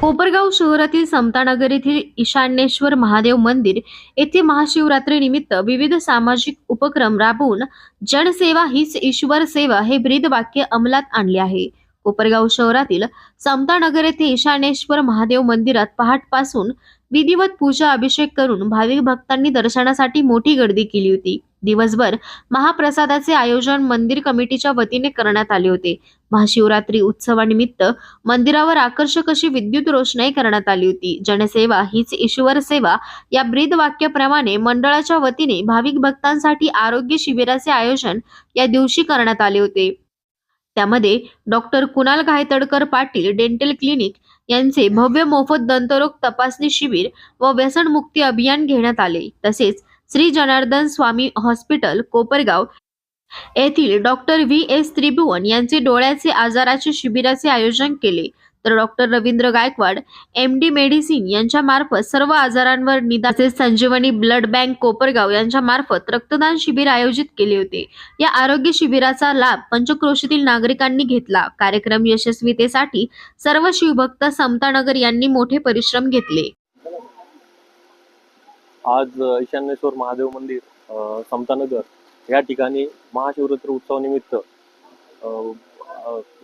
कोपरगाव शहरातील समतानगर येथील ईशान्येश्वर महादेव मंदिर येथे महाशिवरात्री निमित्त विविध सामाजिक उपक्रम राबवून जनसेवा हीच ईश्वर सेवा हे ब्रीद वाक्य अंमलात आणले आहे. कोपरगाव शहरातील समतानगर येथे ईशान्येश्वर महादेव मंदिरात पहाटपासून विधिवत पूजा अभिषेक करून भाविक भक्तांनी दर्शनासाठी मोठी गर्दी केली होती. दिवसभर महाप्रसादाचे आयोजन मंदिर कमिटीच्या वतीने करण्यात आले होते. महाशिवरात्री उत्सवानिमित्त मंदिरावर आकर्षक अशी विद्युत रोषणाई करण्यात आली होती. जनसेवा हीच ईश्वर सेवा या ब्रीद वाक्याप्रमाणे मंडळाच्या वतीने भाविक भक्तांसाठी आरोग्य शिबिराचे आयोजन या दिवशी करण्यात आले होते. त्यामध्ये doctor Kunal Gaitadkar Patil dental clinic यांचे भव्य मोफत दंतरोग तपासणी शिबिर व व्यसनमुक्ती अभियान घेण्यात आले. तसेच श्री जनार्दन स्वामी हॉस्पिटल कोपरगाव येथील डॉक्टर व्ही. एस. त्रिभुवन यांचे डोळ्याचे आजाराचे शिबिराचे आयोजन केले. तर doctor Ravindra Gaikwad M. D. Medicine यांच्या मार्फत सर्व आजारांवर निदान तसेच संजीवनी ब्लड बँक कोपरगाव यांच्या मार्फत रक्तदान शिबिर आयोजित केले होते. या आरोग्य शिबिराचा लाभ पंचक्रोशीतील नागरिकांनी घेतला. कार्यक्रम यशस्वीतेसाठी सर्व शिवभक्त समतानगर यांनी मोठे परिश्रम घेतले. आज ईशान्येश्वर महादेव मंदिर समतानगर या ठिकाणी महाशिवरात्री उत्सवानिमित्त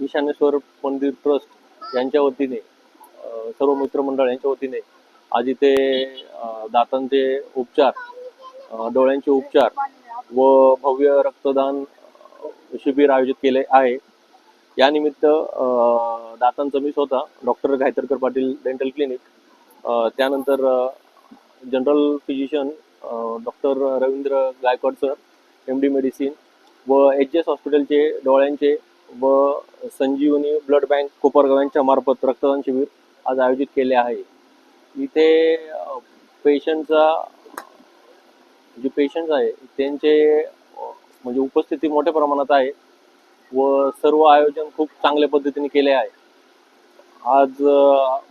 ईशान्येश्वर मंदिर ट्रस्ट यांच्या वतीने सर्व मित्रमंडळ यांच्या वतीने आज इथे दातांचे उपचार डोळ्यांचे उपचार व भव्य रक्तदान शिबिर आयोजित केले आहे. यानिमित्त दातांचं मी स्वतः doctor Gaitarkar Patil dental clinic त्यानंतर general physician doctor Ravindra Gaikwad sir M D medicine व एच एस हॉस्पिटलचे डोळ्यांचे व संजीवनी ब्लड बँक कोपरगाव यांच्या मार्फत रक्तदान शिबिर आज आयोजित केले आहे. इथे पेशंटचा जे पेशंट्स आहे त्यांचे म्हणजे उपस्थिती मोठ्या प्रमाणात आहे व सर्व आयोजन खूप चांगल्या पद्धतीने केले आहे. आज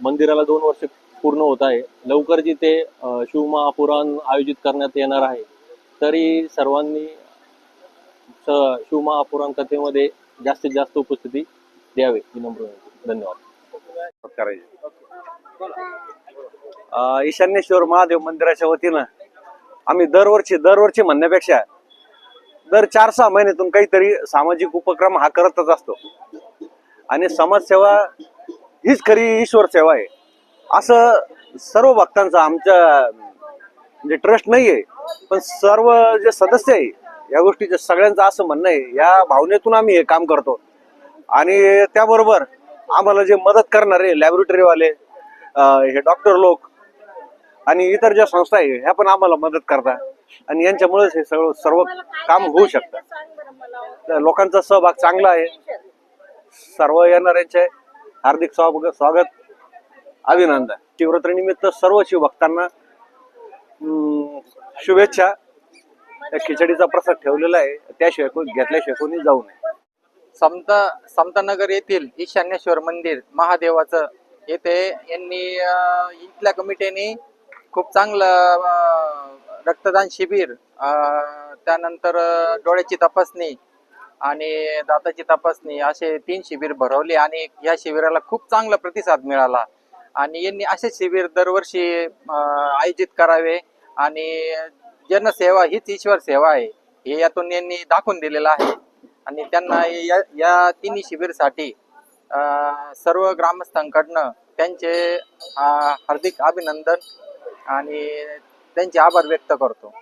मंदिराला दोन वर्ष पूर्ण होत आहे. लवकर जिथे शिवमहापुराण आयोजित करण्यात येणार आहे तरी सर्वांनी शिवमहापुराण कथेमध्ये जास्तीत जास्त उपस्थिती द्यावी. विनम्र धन्यवाद. ईशान्येश्वर महादेव मंदिराच्या वतीनं आम्ही दरवर्षी दरवर्षी म्हणण्यापेक्षा दर चार सहा महिन्यातून काहीतरी सामाजिक उपक्रम हा करतच असतो. आणि समाजसेवा हीच खरी ईश्वर सेवा आहे. असं सर्व भक्तांचं आमच्या म्हणजे ट्रस्ट नाही आहे पण सर्व जे सदस्य आहे या गोष्टीचं सगळ्यांचं असं म्हणणं आहे या भावनेतून आम्ही हे काम करतो. आणि त्याबरोबर आम्हाला जे मदत करणारे लॅबोरेटरीवाले हे डॉक्टर लोक आणि इतर ज्या संस्था आहे ह्या पण आम्हाला मदत करतात. आणि यांच्यामुळेच हे सर्व सर्व काम होऊ शकतं. तर लोकांचा सहभाग चांगला आहे. सर्व येणाऱ्यांचे हार्दिक स्वागत स्वागत. अभिनंदन. शिवरात्रीनिमित्त सर्व शिवभक्तांना शुभेच्छा. त्या खिचडीचा प्रसाद ठेवलेला आहे. त्याशिवाय कोणी घेतल्याशिवाय कोणी जाऊ नये. समता समतानगर येथील ईशान्येश्वर मंदिर महादेवाचं येथे यांनी इथल्या कमिटीने खूप चांगलं रक्तदान शिबिर अं, त्यानंतर डोळ्याची तपासणी आणि दाताची तपासणी असे तीन शिबिर भरवले आणि या शिबिराला खूप चांगला प्रतिसाद मिळाला. आणि यांनी असे शिबिर दरवर्षी अं, आयोजित करावे. आणि जनसेवा हीच ईश्वर सेवा आहे. हे यातून यांनी दाखवून दिलेलं आहे. आणि त्यांना या या तिन्ही शिबिरसाठी अं, सर्व ग्रामस्थांकडनं त्यांचे हार्दिक अभिनंदन आणि त्यांचे आभार व्यक्त करतो.